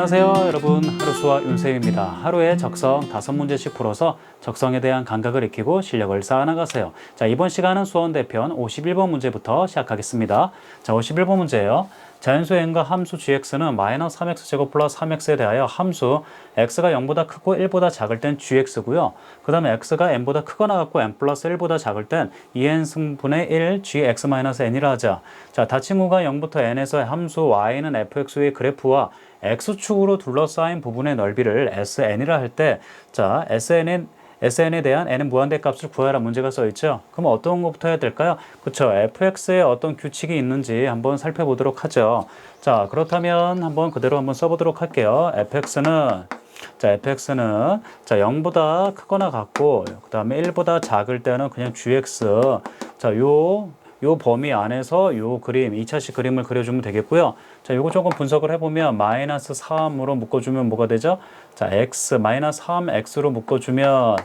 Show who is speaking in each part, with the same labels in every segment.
Speaker 1: 안녕하세요 여러분. 하루수와 윤쌤입니다. 하루에 적성 다섯 문제씩 풀어서 적성에 대한 감각을 익히고 실력을 쌓아나가세요. 자 이번 시간은 수원 대편 51번 문제부터 시작하겠습니다. 자 51번 문제예요. 자연수 n과 함수 gx는 마이너스 3x 제곱 플러스 3x에 대하여 함수 x가 0보다 크고 1보다 작을 땐 gx고요. 그 다음에 x가 n보다 크거나 같고 n 플러스 1보다 작을 땐 2n 승분의 1 gx 마이너스 n이라 하자. 자 다친구가 0부터 n에서 함수 y는 fx의 그래프와 x축으로 둘러싸인 부분의 넓이를 SN이라 할 때, 자, SN은 SN에 대한 n은 무한대 값을 구하라 문제가 써 있죠. 그럼 어떤 것부터 해야 될까요? 그렇죠. fx에 어떤 규칙이 있는지 한번 살펴보도록 하죠. 자, 그렇다면 한번 그대로 한번 써보도록 할게요. fx는 자, fx는 자 0보다 크거나 같고 그 다음에 1보다 작을 때는 그냥 gx 자, 요 요 범위 안에서 요 그림, 2차식 그림을 그려주면 되겠고요. 자, 요거 조금 분석을 해보면 마이너스 3으로 묶어주면 뭐가 되죠? 자, x, 마이너스 3x로 묶어주면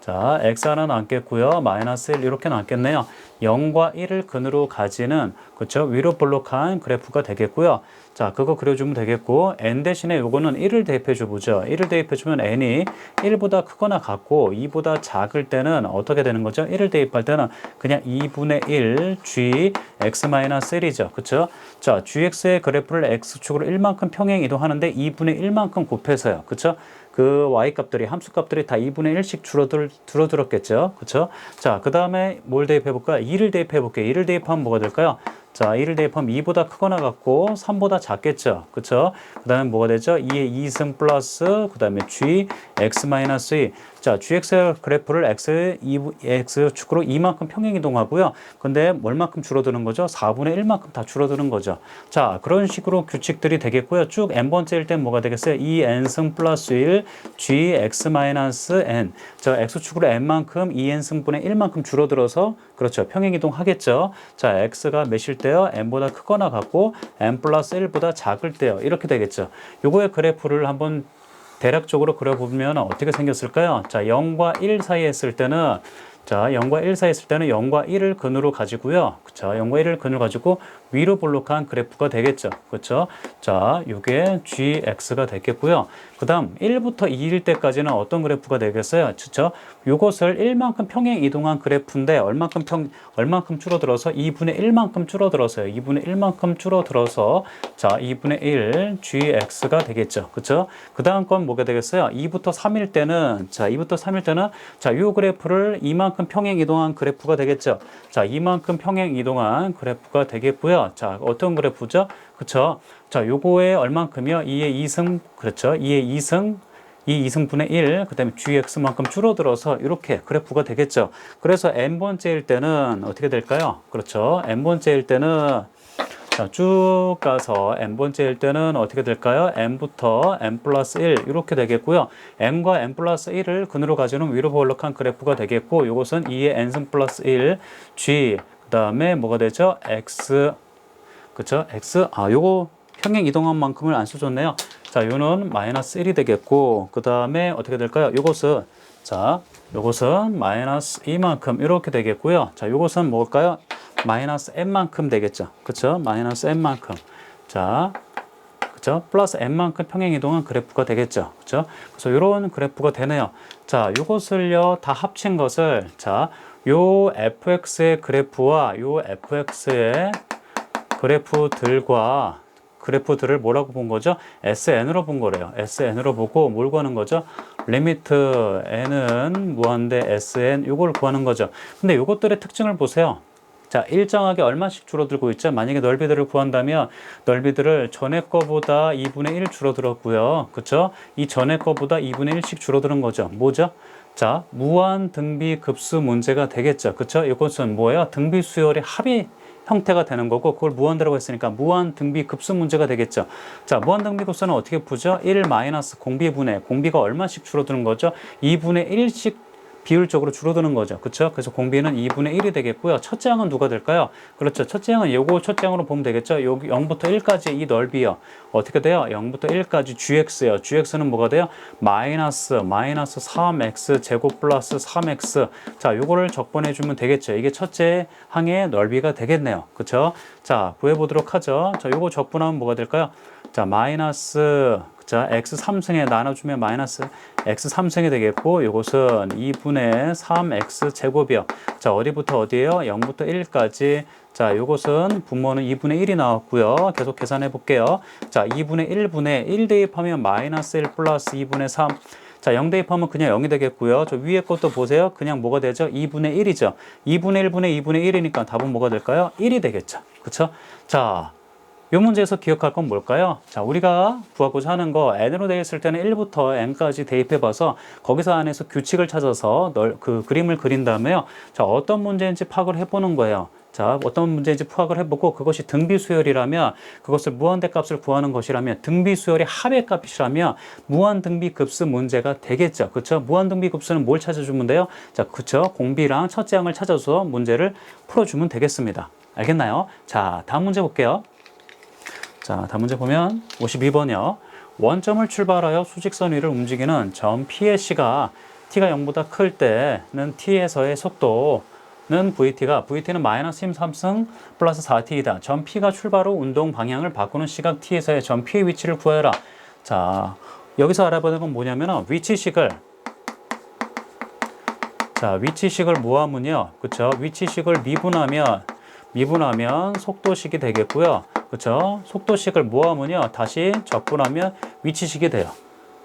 Speaker 1: 자, x 하나 남겠고요. 마이너스 1 이렇게 남겠네요. 0과 1을 근으로 가지는 그쵸 위로 볼록한 그래프가 되겠고요. 자, 그거 그려주면 되겠고 n 대신에 요거는 1을 대입해 줘보죠. 1을 대입해 주면 n이 1보다 크거나 같고 2보다 작을 때는 어떻게 되는 거죠? 1을 대입할 때는 그냥 2분의 1 g x-1이죠. 그쵸 자, gx의 그래프를 x축으로 1만큼 평행 이동하는데 2분의 1만큼 곱해서요. 그쵸 그 y 값들이 함수 값들이 다 2분의 1씩 줄어들 줄어들었겠죠. 그렇죠? 자, 그다음에 뭘 대입해 볼까? 2를 대입해 볼게요. 2를 대입하면 뭐가 될까요? 자, 1을 대입하면 2보다 크거나 같고 3보다 작겠죠. 그쵸? 그 다음에 뭐가 되죠? 2의 2승 플러스 그 다음에 g x 마이너스 2. 자, gx 그래프를 x, 2, x 축으로 2만큼 평행 이동하고요. 근데 얼만큼 줄어드는 거죠? 4분의 1만큼 다 줄어드는 거죠. 자, 그런 식으로 규칙들이 되겠고요. 쭉 n번째일 땐 뭐가 되겠어요? 2n승 플러스 1 g x 마이너스 n. 자, x축으로 n만큼 2n승분의 1만큼 줄어들어서 그렇죠. 평행 이동하겠죠. 자, x가 몇일 때요? n보다 크거나 같고 n 플러스 1보다 작을 때요. 이렇게 되겠죠. 요거의 그래프를 한번 대략적으로 그려보면 어떻게 생겼을까요? 자, 0과 1 사이에 있을 때는 자, 0과 1 사이에 있을 때는 0과 1을 근으로 가지고요. 자, 0과 1을 근으로 가지고 위로 볼록한 그래프가 되겠죠. 그렇죠? 자, 이게 gx가 되겠고요. 그 다음 1부터 2일 때까지는 어떤 그래프가 되겠어요? 그렇죠? 요것을 1만큼 평행 이동한 그래프인데 얼만큼 평 얼만큼 줄어들어서 2분의 1만큼 줄어들어서요. 2분의 1만큼 줄어들어서 자, 2분의 1 gx가 되겠죠. 그렇죠? 그 다음 건 뭐가 되겠어요? 2부터 3일 때는 자, 2부터 3일 때는 자, 요 그래프를 이만큼 평행 이동한 그래프가 되겠죠. 자, 이만큼 평행 이동한 그래프가 되겠고요. 자, 어떤 그래프죠? 그렇죠? 자, 요거에 얼만큼이요? 2의 2승, 그렇죠? 2의 2승, 2 2승분의 1, 그 다음에 gx만큼 줄어들어서 이렇게 그래프가 되겠죠. 그래서 n번째일 때는 어떻게 될까요? 그렇죠. n번째일 때는 자, 쭉 가서 n번째일 때는 어떻게 될까요? n부터 n 플러스 1 이렇게 되겠고요. n과 n 플러스 1을 근으로 가지는 위로 볼록한 그래프가 되겠고 이것은 2의 n승 플러스 1, g 그 다음에 뭐가 되죠? x 그쵸? x 아 요거 평행 이동한 만큼을 안 써줬네요. 자, 요는 마이너스 1이 되겠고 그 다음에 어떻게 될까요? 요것은 자, 요것은 마이너스 2만큼 이렇게 되겠고요. 자, 요것은 뭘까요? 마이너스 n만큼 되겠죠. 그쵸? 마이너스 n만큼. 자, 그쵸? 플러스 n만큼 평행 이동한 그래프가 되겠죠. 그쵸? 그래서 이런 그래프가 되네요. 자, 요것을요, 다 합친 것을, 자, 요 fx의 그래프와 요 fx의 그래프들과 그래프들을 뭐라고 본 거죠? SN으로 본 거래요. SN으로 보고 뭘 구하는 거죠? 리미트 n은 무한대 SN 이걸 구하는 거죠. 근데 이것들의 특징을 보세요. 자, 일정하게 얼마씩 줄어들고 있죠? 만약에 넓이들을 구한다면 넓이들을 전에 거보다 2분의 1 줄어들었고요. 그쵸? 이 전에 거보다 2분의 1씩 줄어드는 거죠. 뭐죠? 자, 무한 등비 급수 문제가 되겠죠. 그쵸? 이것은 뭐예요? 등비 수열의 합이 형태가 되는 거고 그걸 무한대라고 했으니까 무한 등비 급수 문제가 되겠죠. 자, 무한 등비 급수는 어떻게 푸죠? 1 마이너스 공비분의 공비가 얼마씩 줄어드는 거죠? 2분의 1씩 비율적으로 줄어드는 거죠. 그렇죠? 그래서 공비는 2분의 1이 되겠고요. 첫째 항은 누가 될까요? 그렇죠. 첫째 항은 요거 첫째 항으로 보면 되겠죠. 여기 0부터 1까지 이 넓이요. 어떻게 돼요? 0부터 1까지 gx요. gx는 뭐가 돼요? 마이너스 마이너스 3x 제곱 플러스 3x. 자, 요거를 적분해 주면 되겠죠. 이게 첫째 항의 넓이가 되겠네요. 그렇죠? 자, 구해 보도록 하죠. 자, 요거 적분하면 뭐가 될까요? 자, 마이너스 자, x 3승에 나눠주면 마이너스 x 3승이 되겠고 이것은 2분의 3x 제곱이요. 자, 어디부터 어디예요? 0부터 1까지. 자, 요것은 분모는 2분의 1이 나왔고요. 계속 계산해 볼게요. 자, 2분의 1분의 1 대입하면 마이너스 1 플러스 2분의 3. 자, 0 대입하면 그냥 0이 되겠고요. 저 위에 것도 보세요. 그냥 뭐가 되죠? 2분의 1이죠. 2분의 1분의 2분의 1이니까 답은 뭐가 될까요? 1이 되겠죠. 그쵸? 자, 이 문제에서 기억할 건 뭘까요? 자, 우리가 구하고자 하는 거 n으로 되어 있을 때는 1부터 n까지 대입해 봐서 거기서 안에서 규칙을 찾아서 널, 그 그림을 그린 다음에요. 자, 어떤 문제인지 파악을 해 보는 거예요. 자, 어떤 문제인지 파악을 해보고 그것이 등비 수열이라면 그것을 무한대 값을 구하는 것이라면 등비 수열이 합의 값이라면 무한 등비 급수 문제가 되겠죠. 그렇죠? 무한 등비 급수는 뭘 찾아주면 돼요? 자, 그렇죠? 공비랑 첫째 항을 찾아서 문제를 풀어주면 되겠습니다. 알겠나요? 자, 다음 문제 볼게요. 자, 다음 문제 보면 52번이요. 원점을 출발하여 수직선 위를 움직이는 점 P의 C가 T가 0보다 클 때는 T에서의 속도는 VT가 VT는 마이너스 힘 3승 플러스 4T이다. 점 P가 출발 후 운동 방향을 바꾸는 시각 T에서의 점 P의 위치를 구해라. 자, 여기서 알아보는 건 뭐냐면 위치식을 자, 위치식을 모아면요. 그쵸? 위치식을 미분하면 미분하면 속도식이 되겠고요. 그렇죠? 속도식을 모아면요. 다시 적분하면 위치식이 돼요.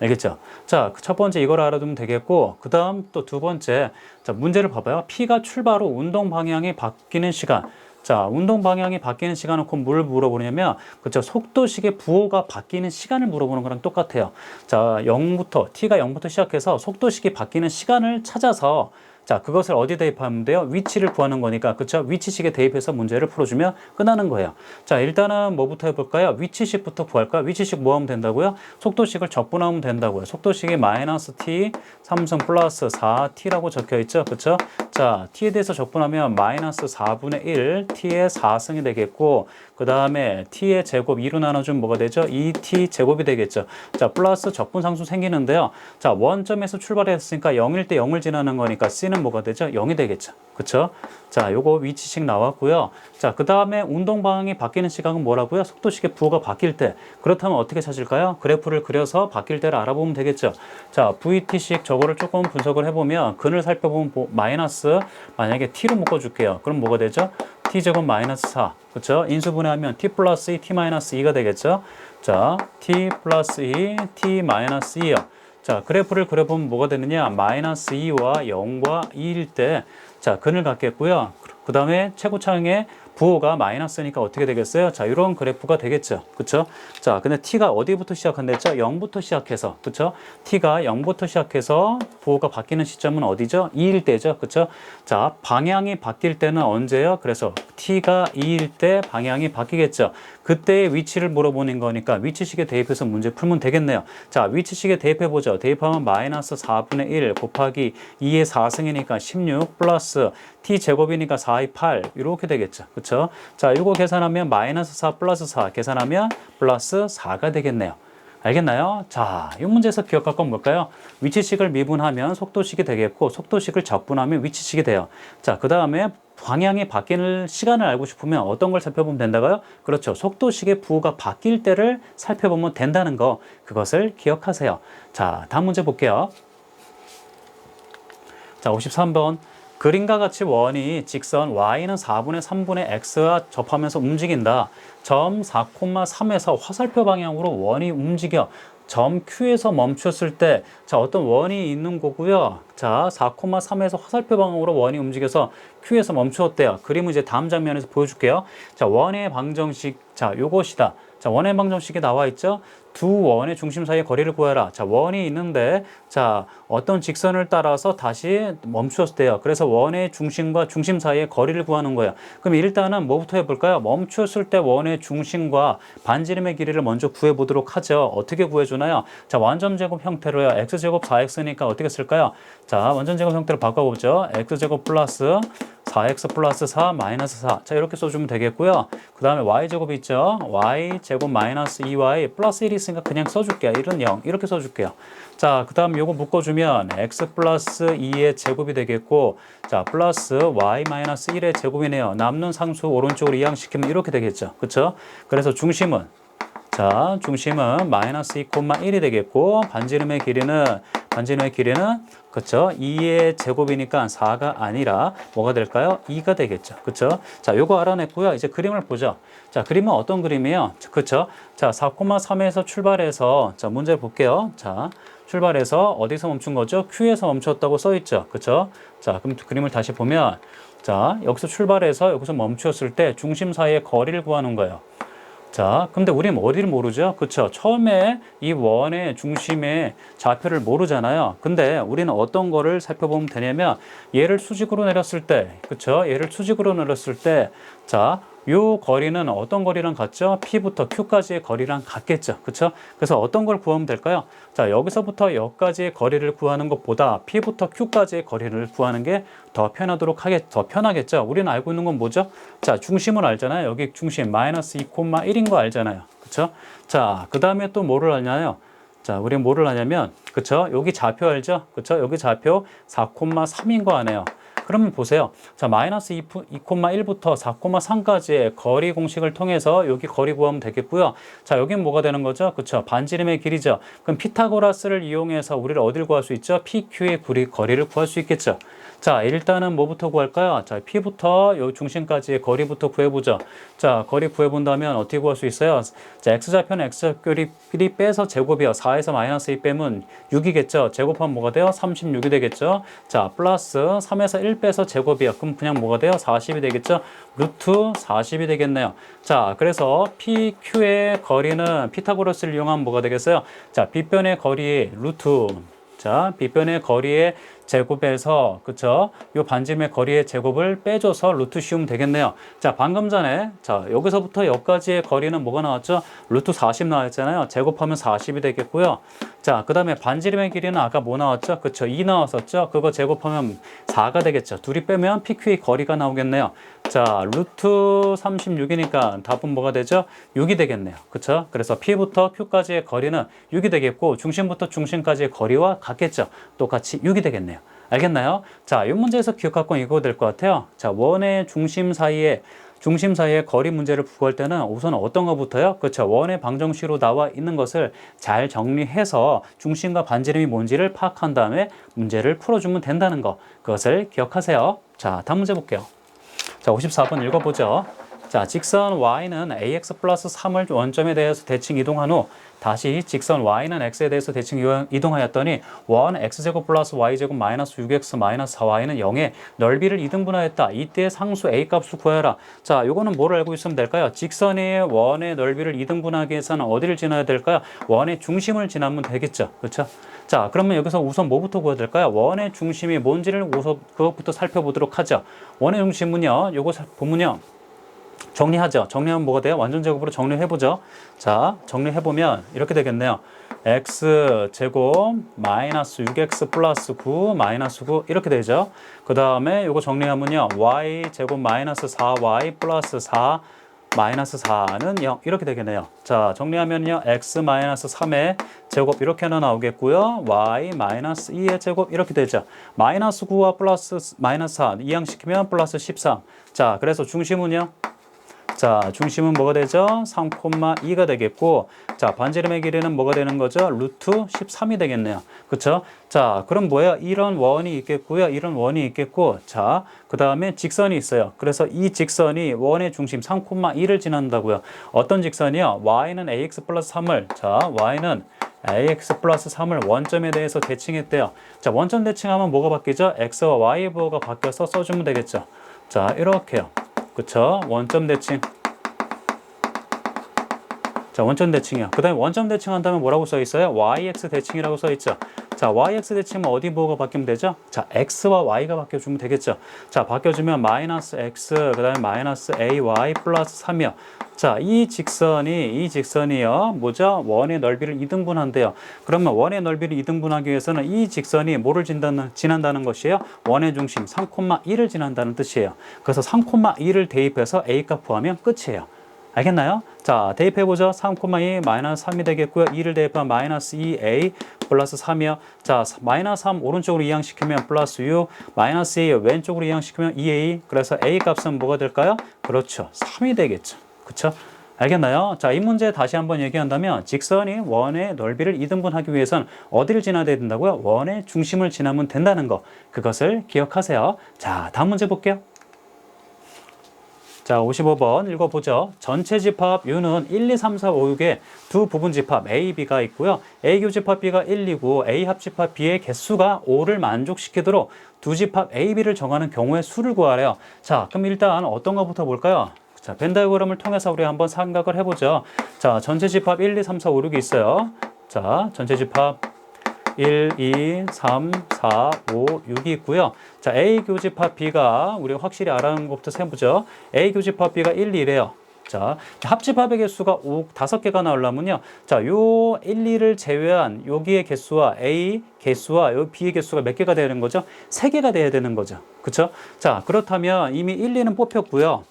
Speaker 1: 알겠죠? 자, 그첫 번째 이걸 알아두면 되겠고, 그 다음 또 두 번째, 자, 문제를 봐봐요. P가 출발 후 운동 방향이 바뀌는 시간. 자, 운동 방향이 바뀌는 시간은 곧뭘 물어보냐면, 그쵸? 속도식의 부호가 바뀌는 시간을 물어보는 거랑 똑같아요. 자, 0부터, T가 0부터 시작해서 속도식이 바뀌는 시간을 찾아서 자, 그것을 어디 대입하면 돼요? 위치를 구하는 거니까. 그쵸? 위치식에 대입해서 문제를 풀어주면 끝나는 거예요. 자, 일단은 뭐부터 해볼까요? 위치식부터 구할까요? 위치식 뭐 하면 된다고요? 속도식을 적분하면 된다고요. 속도식이 마이너스 t, 삼승 플러스 4t라고 적혀 있죠. 그쵸? 자, t에 대해서 적분하면 마이너스 4분의 1, t의 4승이 되겠고, 그 다음에 t의 제곱 2로 나눠주면 뭐가 되죠? 2t 제곱이 되겠죠. 자, 플러스 적분상수 생기는데요. 자, 원점에서 출발했으니까 0일 때 0을 지나는 거니까 c는 뭐가 되죠? 0이 되겠죠. 그쵸? 자, 요거 위치식 나왔고요. 자, 그 다음에 운동 방향이 바뀌는 시각은 뭐라고요? 속도식의 부호가 바뀔 때. 그렇다면 어떻게 찾을까요? 그래프를 그려서 바뀔 때를 알아보면 되겠죠. 자, VT식 저거를 조금 분석을 해보면 근을 살펴보면 뭐 마이너스 만약에 t로 묶어줄게요. 그럼 뭐가 되죠? T제곱 마이너스 4. 그쵸? 인수분해하면 t 플러스 2, t 마이너스 2가 되겠죠? 자, t 플러스 2, t 마이너스 2요. 자, 그래프를 그려보면 뭐가 되느냐? 마이너스 2와 0과 2일 때, 자, 근을 갖겠고요. 그 다음에 최고차항의 부호가 마이너스니까 어떻게 되겠어요? 자, 이런 그래프가 되겠죠. 그쵸? 자, 근데 t가 어디부터 시작한댔죠? 0부터 시작해서. 그쵸? t가 0부터 시작해서 부호가 바뀌는 시점은 어디죠? 2일 때죠. 그쵸? 자, 방향이 바뀔 때는 언제요? 그래서 t가 2일 때 방향이 바뀌겠죠. 그때의 위치를 물어보는 거니까 위치식에 대입해서 문제 풀면 되겠네요. 자, 위치식에 대입해 보죠. 대입하면 마이너스 4분의 1 곱하기 2의 4승이니까 16 플러스 t 제곱이니까 4의 8 이렇게 되겠죠. 그렇죠? 자, 이거 계산하면 마이너스 4 플러스 4 계산하면 플러스 4가 되겠네요. 알겠나요? 자, 이 문제에서 기억할 건 뭘까요? 위치식을 미분하면 속도식이 되겠고 속도식을 적분하면 위치식이 돼요. 자, 그 다음에 방향이 바뀌는 시간을 알고 싶으면 어떤 걸 살펴보면 된다고요? 그렇죠. 속도식의 부호가 바뀔 때를 살펴보면 된다는 거 그것을 기억하세요. 자, 다음 문제 볼게요. 자, 53번. 그림과 같이 원이 직선 y는 4분의 3분의 x와 접하면서 움직인다. 점 4,3에서 화살표 방향으로 원이 움직여 점 Q에서 멈췄을 때, 자, 어떤 원이 있는 거고요. 자, 4,3에서 화살표 방향으로 원이 움직여서 Q에서 멈추었대요. 그림은 이제 다음 장면에서 보여줄게요. 자, 원의 방정식, 자, 요것이다. 자, 원의 방정식이 나와 있죠? 두 원의 중심 사이의 거리를 구해라. 자, 원이 있는데, 자, 어떤 직선을 따라서 다시 멈추었을 때요. 그래서 원의 중심과 중심 사이의 거리를 구하는 거예요. 그럼 일단은 뭐부터 해볼까요? 멈추었을 때 원의 중심과 반지름의 길이를 먼저 구해보도록 하죠. 어떻게 구해주나요? 자, 완전 제곱 형태로요. x제곱 4x니까 어떻게 쓸까요? 자, 완전 제곱 형태로 바꿔보죠. x제곱 플러스 4x 플러스 4 마이너스 4. 자, 이렇게 써주면 되겠고요. 그 다음에 y제곱 있죠? y제곱 마이너스 2y 플러스 1이 있으니까 그냥 써줄게요. 1은 0. 이렇게 써줄게요. 자, 그 다음 요거 묶어주면 x 플러스 2의 제곱이 되겠고, 자, 플러스 y 마이너스 1의 제곱이네요. 남는 상수 오른쪽으로 이항시키면 이렇게 되겠죠. 그쵸? 그래서 중심은 자, 중심은 마이너스 2,1이 되겠고 반지름의 길이는 반지름의 길이는 그쵸? 2의 제곱이니까 4가 아니라 뭐가 될까요? 2가 되겠죠. 그쵸? 자, 요거 알아냈고요. 이제 그림을 보죠. 자, 그림은 어떤 그림이에요? 그쵸? 자, 4,3에서 출발해서 자, 문제 볼게요. 자, 출발해서 어디서 멈춘 거죠? Q에서 멈췄다고 써 있죠. 그쵸? 자, 그럼 그림을 다시 보면 자, 여기서 출발해서 여기서 멈추었을 때 중심 사이의 거리를 구하는 거예요. 자, 근데 우리는 어디를 모르죠? 그쵸? 처음에 이 원의 중심의 좌표를 모르잖아요. 근데 우리는 어떤 거를 살펴보면 되냐면 얘를 수직으로 내렸을 때, 그쵸? 얘를 수직으로 내렸을 때, 자, 요 거리는 어떤 거리랑 같죠? P부터 Q까지의 거리랑 같겠죠. 그쵸? 그래서 어떤 걸 구하면 될까요? 자, 여기서부터 여기까지의 거리를 구하는 것보다 P부터 Q까지의 거리를 구하는 게 더 편하도록 하겠, 더 편하겠죠. 우리는 알고 있는 건 뭐죠? 자, 중심을 알잖아요. 여기 중심 마이너스 2,1인 거 알잖아요. 그쵸? 자, 그 다음에 또 뭐를 알냐요? 자, 우리 뭐를 하냐면, 그쵸? 여기 좌표 알죠? 그쵸? 여기 좌표 4,3인 거 아네요. 그러면 보세요. 자, 마이너스 2,1부터 4,3까지의 거리 공식을 통해서 여기 거리 구하면 되겠고요. 자, 여긴 뭐가 되는 거죠? 그쵸? 반지름의 길이죠. 그럼 피타고라스를 이용해서 우리를 어딜 구할 수 있죠? PQ의 거리를 구할 수 있겠죠. 자, 일단은 뭐부터 구할까요? 자, P부터 요 중심까지의 거리부터 구해보죠. 자, 거리 구해본다면 어떻게 구할 수 있어요? 자, X좌표는 X좌표를 빼서 제곱이요. 4에서 마이너스 2 빼면 6이겠죠. 제곱하면 뭐가 돼요? 36이 되겠죠. 자, 플러스 3에서 1 빼서 제곱이요. 그럼 그냥 뭐가 돼요? 40이 되겠죠. 루트 40이 되겠네요. 자, 그래서 PQ의 거리는 피타고라스를 이용하면 뭐가 되겠어요? 자, 빗변의 거리 루트 자, 빗변의 거리의 제곱에서 그쵸? 요 반지름의 거리의 제곱을 빼줘서 루트 씌우면 되겠네요. 자, 방금 전에 자 여기서부터 여기까지의 거리는 뭐가 나왔죠? 루트 40 나왔잖아요. 제곱하면 40이 되겠고요. 자, 그 다음에 반지름의 길이는 아까 뭐 나왔죠? 그쵸? 2 나왔었죠? 그거 제곱하면 4가 되겠죠. 둘이 빼면 PQ의 거리가 나오겠네요. 자, 루트 36이니까 답은 뭐가 되죠? 6이 되겠네요. 그쵸? 그래서 P부터 Q까지의 거리는 6이 되겠고 중심부터 중심까지의 거리와 같겠죠. 똑같이 6이 되겠네요. 알겠나요? 자, 이 문제에서 기억할 건 이거 될 것 같아요. 자, 원의 중심 사이에 중심 사이의 거리 문제를 구할 때는 우선 어떤 것부터요? 그렇죠. 원의 방정식으로 나와 있는 것을 잘 정리해서 중심과 반지름이 뭔지를 파악한 다음에 문제를 풀어주면 된다는 거. 그것을 기억하세요. 자, 다음 문제 볼게요. 자, 54번 읽어보죠. 자, 직선 y는 ax 플러스 3을 원점에 대해서 대칭 이동한 후 다시 직선 y는 x에 대해서 대칭 이동하였더니 원 x제곱 플러스 y제곱 마이너스 6x 마이너스 4y는 0의 넓이를 이등분하였다. 이때 상수 a 값을 구해라. 자, 요거는 뭐를 알고 있으면 될까요? 직선의 원의 넓이를 이등분하기 위해서는 어디를 지나야 될까요? 원의 중심을 지나면 되겠죠. 그렇죠? 자, 그러면 여기서 우선 뭐부터 구해야 될까요? 원의 중심이 뭔지를 우선 그것부터 살펴보도록 하죠. 원의 중심은요, 요거 보면요. 정리하죠. 정리하면 뭐가 돼요? 완전 제곱으로 정리해보죠. 자, 정리해보면 이렇게 되겠네요. x 제곱 마이너스 6x 플러스 9 마이너스 9 이렇게 되죠. 그 다음에 이거 정리하면요. y 제곱 마이너스 4y 플러스 4 마이너스 4는 0 이렇게 되겠네요. 자 정리하면요. x 마이너스 3의 제곱 이렇게 하나 나오겠고요. y 마이너스 2의 제곱 이렇게 되죠. 마이너스 9와 플러스 마이너스 4 이항시키면 플러스 13. 자 그래서 중심은요. 자, 중심은 뭐가 되죠? 3,2가 되겠고, 자, 반지름의 길이는 뭐가 되는 거죠? 루트 13이 되겠네요. 그쵸? 자, 그럼 뭐야? 이런 원이 있겠고요. 이런 원이 있겠고, 자, 그 다음에 직선이 있어요. 그래서 이 직선이 원의 중심 3,2를 지난다고요. 어떤 직선이요? y는 ax 플러스 3을, 자, y는 ax 플러스 3을 원점에 대해서 대칭했대요. 자, 원점 대칭하면 뭐가 바뀌죠? x와 y 부호가 바뀌어서 써주면 되겠죠. 자, 이렇게요. 그쵸? 원점 대칭. 자, 원점 대칭이요. 그 다음에 원점 대칭 한다면 뭐라고 써 있어요? yx 대칭이라고 써 있죠. 자, yx 대칭은 어디 부호가 바뀌면 되죠? 자, x와 y가 바뀌어주면 되겠죠. 자, 바뀌어주면 마이너스 x, 그 다음에 마이너스 ay 플러스 3이요. 자, 이 직선이, 이 직선이요. 뭐죠? 원의 넓이를 이등분한대요. 그러면 원의 넓이를 이등분하기 위해서는 이 직선이 뭐를 진다는, 지난다는 것이에요? 원의 중심 3,1을 지난다는 뜻이에요. 그래서 3,2를 대입해서 a값 구하면 끝이에요. 알겠나요? 자, 대입해보죠. 3,2 마이너스 3이 되겠고요. 2를 대입하면 마이너스 2a 플러스 3이요. 자, 마이너스 3 오른쪽으로 이항시키면 플러스 6, 마이너스 2 왼쪽으로 이항시키면 2a. 그래서 a 값은 뭐가 될까요? 그렇죠. 3이 되겠죠. 그쵸? 알겠나요? 자, 이 문제 다시 한번 얘기한다면 직선이 원의 넓이를 이등분하기 위해선 어디를 지나야 된다고요? 원의 중심을 지나면 된다는 거. 그것을 기억하세요. 자, 다음 문제 볼게요. 자, 55번 읽어보죠. 전체 집합 U는 1, 2, 3, 4, 5, 6의 두 부분 집합 A, B가 있고요. A 교집합 B가 1, 2고 A 합집합 B의 개수가 5를 만족시키도록 두 집합 A, B를 정하는 경우의 수를 구하래요. 자, 그럼 일단 어떤 거부터 볼까요? 자, 벤 다이어그램을 통해서 우리 한번 생각을 해보죠. 자, 전체 집합 1, 2, 3, 4, 5, 6이 있어요. 자, 전체 집합 1, 2, 3, 4, 5, 6이 있고요. 자, A 교집합 B가 우리 확실히 알아는 것부터 세보죠. A 교집합 B가 1, 2래요. 자, 합집합의 개수가 5, 5개가 나오려면요. 자, 요 1, 2를 제외한 여기의 개수와 A 개수와 요 B의 개수가 몇 개가 되는 거죠? 3개가 돼야 되는 거죠. 그쵸? 자, 그렇다면 이미 1, 2는 뽑혔고요.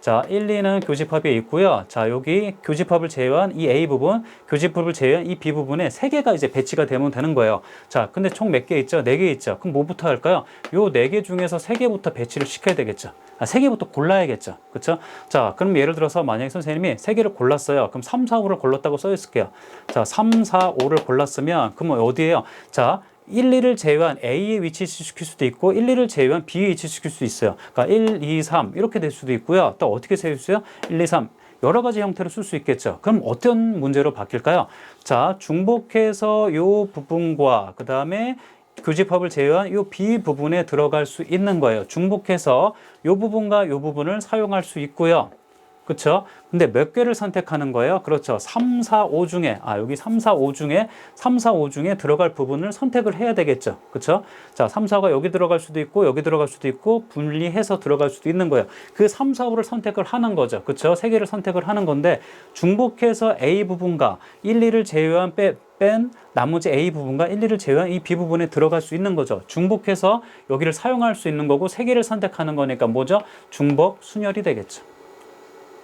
Speaker 1: 자, 1, 2는 교집합이 있고요. 자, 여기 교집합을 제외한 이 A 부분, 교집합을 제외한 이 B 부분에 세 개가 이제 배치가 되면 되는 거예요. 자, 근데 총 몇 개 있죠? 네 개 있죠. 그럼 뭐부터 할까요? 요 네 개 중에서 세 개부터 배치를 시켜야 되겠죠. 아, 세 개부터 골라야겠죠. 그렇죠? 자, 그럼 예를 들어서 만약에 선생님이 세 개를 골랐어요. 그럼 3, 4, 5를 골랐다고 써 있을게요. 자, 3, 4, 5를 골랐으면 그러면 어디에요? 자, 1, 2를 제외한 A에 위치시킬 수도 있고 1, 2를 제외한 B에 위치시킬 수 있어요. 그러니까 1, 2, 3 이렇게 될 수도 있고요. 또 어떻게 세울 수요? 1, 2, 3 여러 가지 형태로 쓸 수 있겠죠. 그럼 어떤 문제로 바뀔까요? 자, 중복해서 요 부분과 그 다음에 교집합을 제외한 요 B 부분에 들어갈 수 있는 거예요. 중복해서 요 부분과 요 부분을 사용할 수 있고요. 그렇죠? 근데 몇 개를 선택하는 거예요? 그렇죠. 3, 4, 5 중에 아 여기 3, 4, 5 중에 3, 4, 5 중에 들어갈 부분을 선택을 해야 되겠죠. 그렇죠? 자, 3, 4가 여기 들어갈 수도 있고 여기 들어갈 수도 있고 분리해서 들어갈 수도 있는 거예요. 그 3, 4, 5를 선택을 하는 거죠. 그렇죠? 세 개를 선택을 하는 건데 중복해서 A 부분과 1, 2를 제외한 빼, 뺀 나머지 A 부분과 1, 2를 제외한 이 B 부분에 들어갈 수 있는 거죠. 중복해서 여기를 사용할 수 있는 거고 세 개를 선택하는 거니까 뭐죠? 중복 순열이 되겠죠.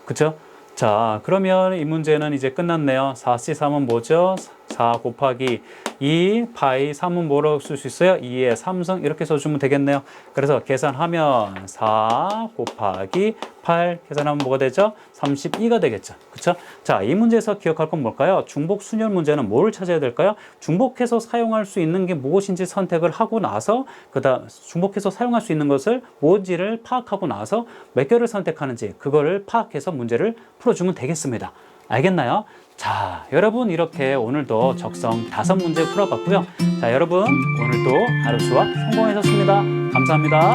Speaker 1: 그쵸? 자, 그러면 이 문제는 이제 끝났네요. 4C3은 뭐죠? 4 곱하기 2 파이 3은 뭐라고 쓸 수 있어요? 2의 3승 이렇게 써주면 되겠네요. 그래서 계산하면 4 곱하기 8 계산하면 뭐가 되죠? 32가 되겠죠. 그쵸? 자, 이 문제에서 기억할 건 뭘까요? 중복 순열 문제는 뭘 찾아야 될까요? 중복해서 사용할 수 있는 게 무엇인지 선택을 하고 나서 그다음 중복해서 사용할 수 있는 것을 뭔지를 파악하고 나서 몇 개를 선택하는지 그거를 파악해서 문제를 풀어주면 되겠습니다. 알겠나요? 자, 여러분 이렇게 오늘도 적성 다섯 문제 풀어봤고요. 자, 여러분 오늘도 하루 수학 성공하셨습니다. 감사합니다.